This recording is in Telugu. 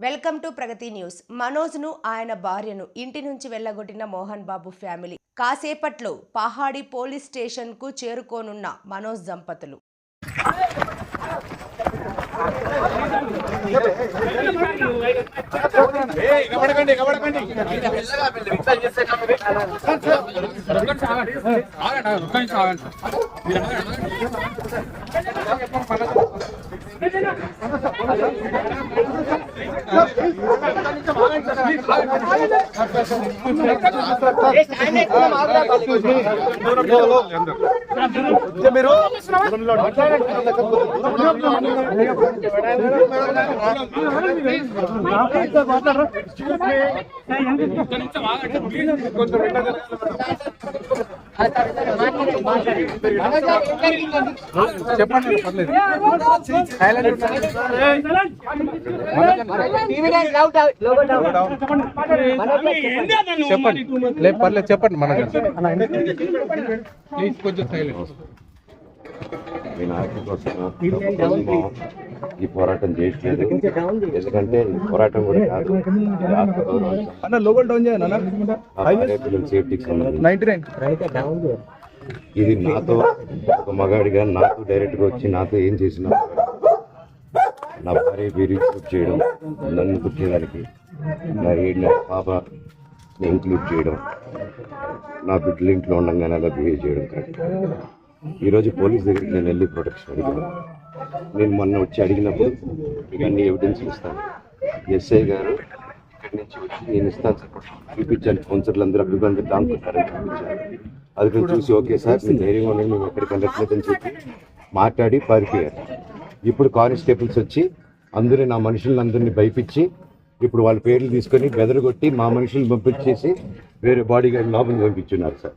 వెల్కమ్ టు ప్రగతి న్యూస్ మనోజ్ను ఆయన భార్యను ఇంటి నుంచి వెళ్ళగొట్టిన మోహన్ బాబు ఫ్యామిలీ కాసేపట్లో పహాడి పోలీస్ స్టేషన్కు చేరుకోనున్న మనోజ్ దంపతులు మీరు కొంచెం చెప్పండి. పర్లేదు చెప్పండి లేదు పర్లేదు చెప్పండి మనకు ప్లీజ్ కొంచెం సైలెంట్ ఈ పోరాటం చేయట్లేదు ఎందుకంటే ఈ పోరాటం కూడా కాదు. ఇది ఆత్మగౌరవం. సేఫ్టీకి సంబంధించి. ఇది నాతో ఒక మగాడిగా నాతో డైరెక్ట్గా వచ్చి నాతో ఏం చేసినా నా భార్య పేరు ఇంక్లూడ్ చేయడం నన్ను పుట్టేదానికి నా ఏడు పాప ఇంక్లూడ్ చేయడం నా బిడ్డలు ఇంట్లో ఉండగానే అలా బిహేవ్ చేయడం కాదు ఈరోజు పోలీస్ దగ్గరికి నేను వెళ్ళి ప్రొటెక్షన్ అడిగాను. నేను మొన్న వచ్చి అడిగినప్పుడు మీకు అన్ని ఎవిడెన్స్ ఇస్తాను ఎస్ఐ గారు ఇక్కడి నుంచి వచ్చి నేను ఇస్తాను సార్ చూపించాను. స్పాన్సర్లు అందరూ అభిమానులు దాంకున్నారని చూపించాను అది చూసి ఓకే సార్ మీరు ధైర్యంగా ఉండండి మేము ఎక్కడికి వెళ్ళట్లేదని చెప్పి మాట్లాడి పారిపోయారు. ఇప్పుడు కానిస్టేబుల్స్ వచ్చి అందరూ నా మనుషులందరినీ భయపించి ఇప్పుడు వాళ్ళ పేర్లు తీసుకొని బెదరగొట్టి మా మనుషులు పంపించేసి వేరే బాడీ గార్డ్ లోపలికి పంపించున్నారు సార్.